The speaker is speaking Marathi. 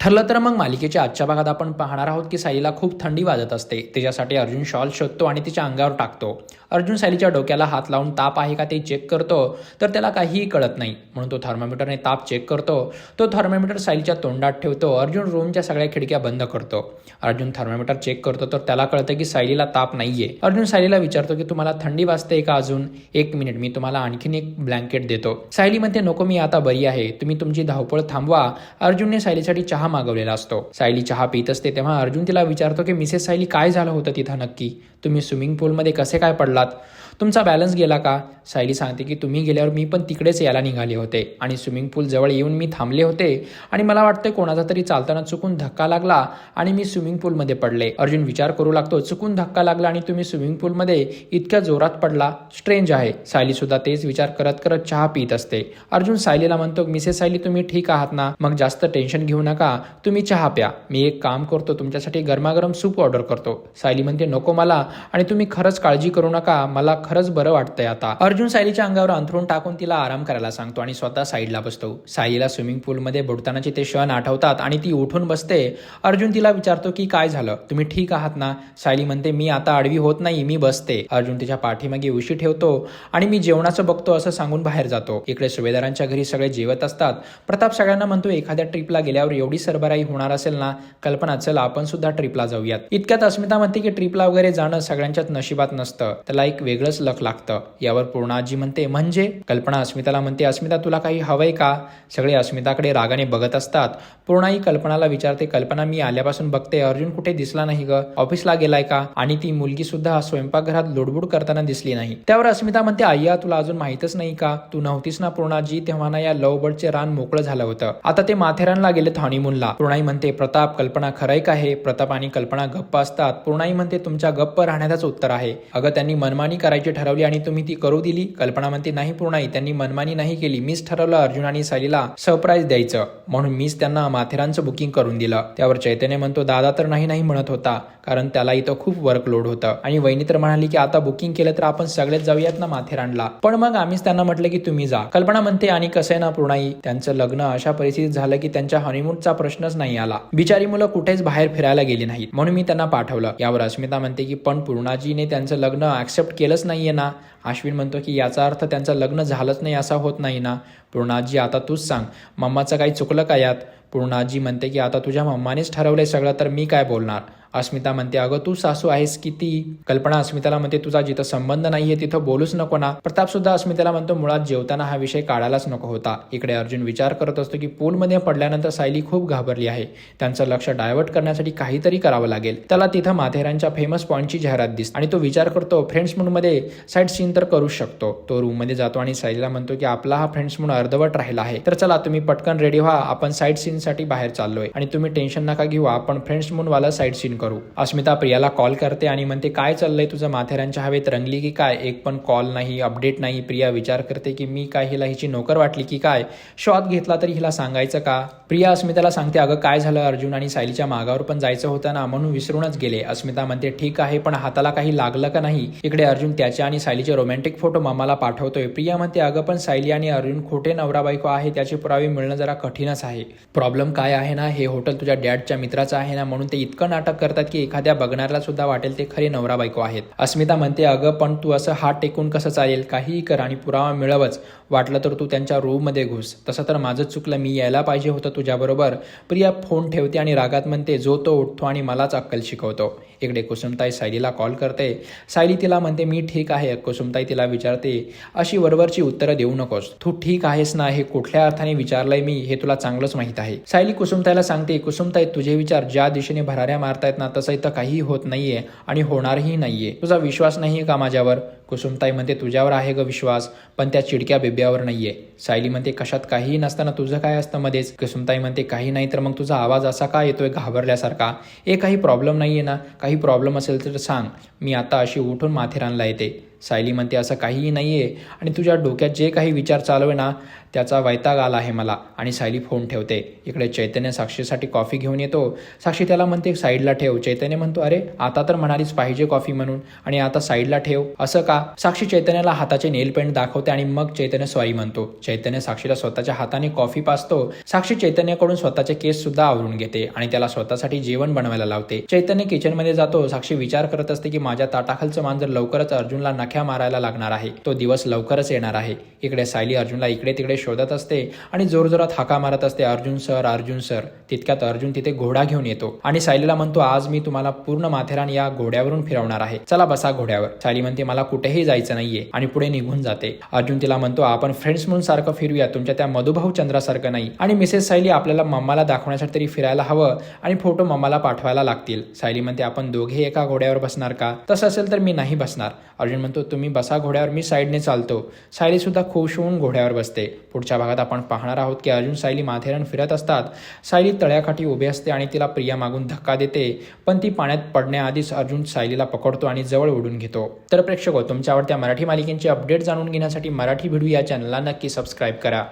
ठरलं तर मग मालिकेच्या आजच्या भागात आपण पाहणार आहोत की सायलीला खूप थंडी वाजत असते. त्याच्यासाठी अर्जुन शॉल शोधतो आणि तिच्या अंगावर टाकतो. अर्जुन सायलीच्या डोक्याला हात लावून ताप आहे का ते चेक करतो तर त्याला काहीही कळत नाही. म्हणून तो थर्मामीटरने ताप चेक करतो. तो थर्मामीटर सायलीच्या तोंडात ठेवतो. अर्जुन रूमच्या सगळ्या खिडक्या बंद करतो. अर्जुन थर्मामीटर चेक करतो तर त्याला कळतं की सायलीला ताप नाहीये. अर्जुन सायलीला विचारतो की तुम्हाला थंडी वाजते का अजून? एक मिनिट मी तुम्हाला आणखीन एक ब्लँकेट देतो. सायली म्हणते नको मी आता बरी आहे. तुम्ही तुमची धावपळ थांबवा. अर्जुनने सायलीसाठी चहा मागवलेला असतो. सायली चहा पित असते तेव्हा अर्जुन तिला विचारतो की मिसेस सायली काय झालं होतं तिथं नक्की? तुम्ही स्विमिंग पूलमध्ये कसे काय पडलात? तुमचा बॅलन्स गेला का? सायली सांगते की तुम्ही गेल्यावर मी पण तिकडेच यायला निघाले होते आणि स्विमिंग पूल जवळ येऊन मी थांबले होते आणि मला वाटतं कोणाचा तरी चालताना चुकून धक्का लागला आणि मी स्विमिंग पूलमध्ये पडले. अर्जुन विचार करू लागतो चुकून धक्का लागला आणि तुम्ही स्विमिंग पूलमध्ये इतक्या जोरात पडला? स्ट्रेंज आहे. सायली सुद्धा तेच विचार करत करत चहा पित असते. अर्जुन सायलीला म्हणतो मिसेस सायली तुम्ही ठीक आहात ना? मग जास्त टेन्शन घेऊ नका. तुम्ही चहा प्या. मी एक काम करतो तुमच्यासाठी गरमागरम सूप ऑर्डर करतो. सायली म्हणते नको मला आणि तुम्ही खरंच काळजी करू नका. मला खरंच बरं वाटतंय आता. अर्जुन सायलीच्या अंगावर अंथरून टाकून तिला आराम करायला सांगतो आणि स्वतः साईडला बसतो. सायलीला स्विमिंग पूलमध्ये बुडतानाचे ते क्षण आठवतात आणि ती उठून बसते. अर्जुन तिला विचारतो की काय झालं? तुम्ही ठीक आहात ना? सायली म्हणते मी आता आडवी होत नाही मी बसते. अर्जुन तिच्या पाठीमागे उशी ठेवतो आणि मी जेवणाचं बघतो असं सांगून बाहेर जातो. इकडे सुभेदारांच्या घरी सगळे जेवत असतात. प्रताप सगळ्यांना म्हणतो एखाद्या ट्रिपला गेल्यावर एवढी सरबराई होणार असेल ना कल्पना चल आपण सुद्धा ट्रिपला जाऊयात. इतक्यात अस्मिता म्हणते की ट्रिपला वगैरे जाणं सगळ्यांच्याच नशिबात नसतं. त्याला एक वेगळंच लक लागतं. यावर पूर्णाजी म्हणते म्हणजे? कल्पना अस्मिताला म्हणते अस्मिता तुला काही हवंय का? सगळे अस्मिताकडे रागाने बघत असतात. पूर्णाई कल्पनाला विचारते कल्पना मी आल्यापासून बघते अर्जुन कुठे दिसला नाही ग? ऑफिसला गेलाय का? आणि ती मुलगी सुद्धा स्वयंपाकघरात लुडबुड करताना दिसली नाही. त्यावर अस्मिता म्हणते आय्या तुला अजून माहितच नाही का? तू नव्हतीस ना पूर्णाजी तेव्हा ना या लव बर्डचे रान मोकळं झालं होतं. आता ते माथेरानला गेलेत हनीमूनला पूर्णाई म्हणते प्रताप कल्पना खरंय का हे? प्रताप आणि कल्पना गप्प असतात. पूर्णाई म्हणते तुमच्या गप्प राहण्याचाच उत्तर आहे. अगं त्यांनी मनमानी करायची ठरवली आणि तुम्ही ती करू दिली. कल्पना म्हणते नाही पूर्णाई त्यांनी मनमानी नाही केली. मीच ठरवलं अर्जुन आणि सालीला सरप्राईज द्यायचं. म्हणून मीच त्यांना माथेरानचं बुकिंग करून दिलं. त्यावर चैतन्य म्हणतो दादा तर नाही नाही म्हणत होता कारण त्याला इथं खूप वर्कलोड होतं. आणि वहिनी तर म्हणाली की आता बुकिंग केलं तर आपण सगळेच जाऊयात ना माथेरानला. पण मग आम्हीच त्यांना म्हटलं की तुम्ही जा. कल्पना म्हणते आणि कसं आहे ना पूर्णाई? त्यांचं लग्न अशा परिस्थितीत झालं की त्यांच्या हनीमूनचा प्रश्नच नाही आला. बिचारी मुलं कुठेच बाहेर फिरायला गेली नाहीत. म्हणून मी त्यांना पाठवलं. यावर अस्मिता म्हणते की पण पूर्णाजीने त्यांचं लग्न ऍक्सेप्ट केलंच नाहीये ना? अश्विन म्हणतो की याचा अर्थ त्यांचं लग्न झालंच नाही असा होत नाही ना? पूर्णाजी आता तूच सांग. मम्माचं काही चुकलं का यात? पूर्णाजी म्हणते की आता तुझ्या मम्मानेच ठरवलंय सगळं तर मी काय बोलणार? अस्मिता म्हणते अगं तू सासू आहेस किती कल्पना अस्मिताला म्हणते तुझा जिथं संबंध नाहीये तिथं बोलूच नको ना. प्रताप सुद्धा अस्मिताला म्हणतो मुळात जेवताना हा विषय काढायलाच नको होता. इकडे अर्जुन विचार करत असतो की पूलमध्ये पडल्यानंतर सायली खूप घाबरली आहे. त्यांचं लक्ष डायव्हर्ट करण्यासाठी काहीतरी करावं लागेल. त्याला तिथं माथेरानच्या फेमस पॉईंटची जाहिरात दिसते आणि तो विचार करतो फ्रेंड्समध्ये साईड सीन तर करू शकतो. तो रूममध्ये जातो आणि सायलीला म्हणतो की आपला हा फ्रेंड्स म्हणून अर्धवट राहिला आहे. तर चला तुम्ही पटकन रेडी व्हा आपण साईड सीन साठी बाहेर चाललोय. आणि तुम्ही टेन्शन नका घेऊ आपण फ्रेंड्स म्हणून वाला साईड सीन करू. अस्मिता प्रियाला कॉल करते आणि म्हणते काय चाललंय तुझं माथेरानच्या हवेत? रंगली की काय? एक पण कॉल नाही अपडेट नाही. प्रिया विचार करते की मी काय हिला हिची नोकर वाटली की काय? शॉट घेतला तरी हिला सांगायचं का? प्रिया अस्मिताला सांगते अगं काय झालं? अर्जुन आणि सायलीच्या मागावर पण जायचं होतं ना म्हणून विसरूनच गेले. अस्मिता म्हणते ठीक आहे पण हाताला काही लागलं का नाही? इकडे अर्जुन त्याच्या आणि सायलीचे रोमॅन्टिक फोटो मामाला पाठवतोय. प्रिया म्हणते अगं पण सायली आणि अर्जुन खोटे नवरा बायको आहे त्याचे पुरावे मिळणं जरा कठीणच आहे. प्रॉब्लेम काय आहे ना? हे हॉटेल तुझ्या डॅडच्या मित्राचं आहे ना म्हणून ते इतकं नाटक करतात की एखाद्या बघणाऱ्याला सुद्धा वाटेल ते खरे नवरा बायको आहेत. अस्मिता म्हणते अगं पण तू असं हात टेकून कसं चालेल? काहीही कर आणि पुरावा मिळवच. वाटलं तर तू त्यांच्या रूममध्ये घुस. तसं तर माझं चुकलं. मी यायला पाहिजे होतं तुझ्याबरोबर. प्रिया फोन ठेवते आणि रागात म्हणते जो तो उठतो आणि मलाच अक्कल शिकवतो. इकडे कुसुमताई सायलीला कॉल करते. सायली तिला म्हणते मी ठीक आहे. कुसुमताई तिला विचारते अशी वरवरची उत्तरं देऊ नकोस. तू ठीक आहेस ना? हे कुठल्या अर्थाने विचारलंय मी? हे तुला चांगलंच माहीत आहे. सायली कुसुमताईला सांगते कुसुमताई तुझे विचार ज्या दिशेने भराऱ्या मारतायत ना तसं इथं काही होत नाहीये आणि होणारही नाहीये. तुझा विश्वास नाही का माझ्यावर? कुसुमताई म्हणते तुझ्यावर आहे ग विश्वास पण त्या चिडक्या बिब्यावर नाहीये. सायली म्हणते कशात काहीही नसताना तुझं काय असतं मध्येच? कुसुमताई म्हणते काही नाही तर मग तुझा आवाज असा का येतोय घाबरल्यासारखा? ए काही प्रॉब्लेम नाहीये ना. काही प्रॉब्लेम असेल तर सांग. मी आता अशी उठून माथेरानला येते. सायली म्हणते असं काहीही नाही आहे आणि तुझ्या डोक्यात जे काही विचार चालवे ना त्याचा वैताग आला आहे मला. आणि सायली फोन ठेवते. इकडे चैतन्य साक्षीसाठी कॉफी घेऊन येतो. साक्षी त्याला म्हणते साईडला ठेव. चैतन्य म्हणतो अरे आता तर म्हणालीच पाहिजे कॉफी म्हणून. आणि आता साईडला ठेव. असं का? साक्षी चैतन्याला हाताचे नेल पेंट दाखवते आणि मग चैतन्य सॉरी म्हणतो. चैतन्य साक्षीला स्वतःच्या हाताने कॉफी पाचतो साक्षी चैतन्याकडून स्वतःचे केस सुद्धा आवरून घेते आणि त्याला स्वतःसाठी जेवण बनवायला लावते. चैतन्य किचनमध्ये जातो. साक्षी विचार करत असते की माझ्या ताटाखालचं मांजर लवकरच अर्जुनला नख्या मारायला लागणार आहे. तो दिवस लवकरच येणार आहे. इकडे सायली अर्जुनला इकडे तिकडे शोधत असते आणि जोरजोरात हाका मारत असते अर्जुन सर अर्जुन सर. तितक्यात अर्जुन तिथे घोडा घेऊन येतो आणि सायलीला म्हणतो आज मी तुम्हाला पूर्ण माथेरान या घोड्यावरून फिरवणार आहे. चला बसा घोड्यावर. सायली म्हणते मला कुठेही जायचं नाहीये. आणि पुढे निघून जाते. अर्जुन तिला म्हणतो आपण फ्रेंड्स म्हणून सारखं फिरूया. तुमच्या त्या मधुभाऊ चंद्रासारखं नाही. आणि मिसेस सायली आपल्याला मम्माला दाखवण्यासाठी तरी फिरायला हवं आणि फोटो मम्माला पाठवायला लागतील. सायली म्हणते आपण दोघे एका घोड्यावर बसणार का? तसं असेल तर मी नाही बसणार. अर्जुन म्हणतो तुम्ही बसा घोड्यावर मी साईडने चालतो. सायलीसुद्धा खुश होऊन घोड्यावर बसते. पुढच्या भागात आपण पाहणार आहोत की अर्जुन सायली माथेरान फिरत असतात. सायली तळ्याकाठी उभी असते आणि तिला प्रिया मागून धक्का देते पण ती पाण्यात पडण्याआधीच अर्जुन सायलीला पकडतो आणि जवळ ओढून घेतो. तर प्रेक्षक तुमच्या आवडत्या मराठी मालिकेंचे अपडेट जाणून घेण्यासाठी मराठी व्हिडिओ या चॅनलला नक्की सबस्क्राईब करा.